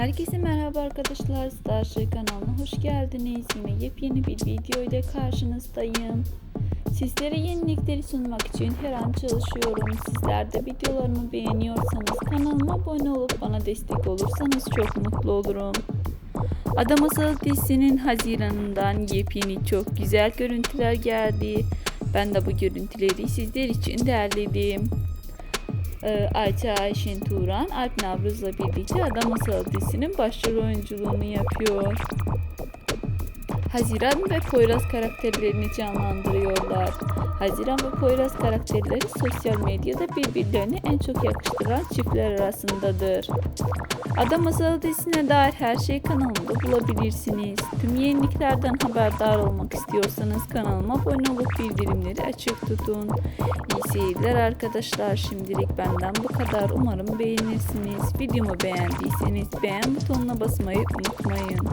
Herkese merhaba arkadaşlar. Starship kanalına hoş geldiniz. Yine yepyeni bir video karşınızdayım. Sizlere yenilikleri sunmak için her an çalışıyorum. Sizler de videolarımı beğeniyorsanız kanalıma abone olup bana destek olursanız çok mutlu olurum. Adam Asıl dizisinin Haziran'ından yepyeni çok güzel görüntüler geldi. Ben de bu görüntüleri sizler için derledim. Ee, Ayça Ayşin Turan, Alp Navruz'la birlikte Adam Asıl dizisinin başrol oyunculuğunu yapıyor. Haziran ve Poyraz karakterlerini canlandırıyorlar. Haziran ve Poyraz karakterleri sosyal medyada birbirlerine en çok yakıştıran çiftler arasındadır. Adam Masalı dizisine dair her şeyi kanalımda bulabilirsiniz. Tüm yeniliklerden haberdar olmak istiyorsanız kanalıma abone olup bildirimleri açık tutun. İyi seyirler arkadaşlar. Şimdilik benden bu kadar. Umarım beğenirsiniz. Videomu beğendiyseniz beğen butonuna basmayı unutmayın.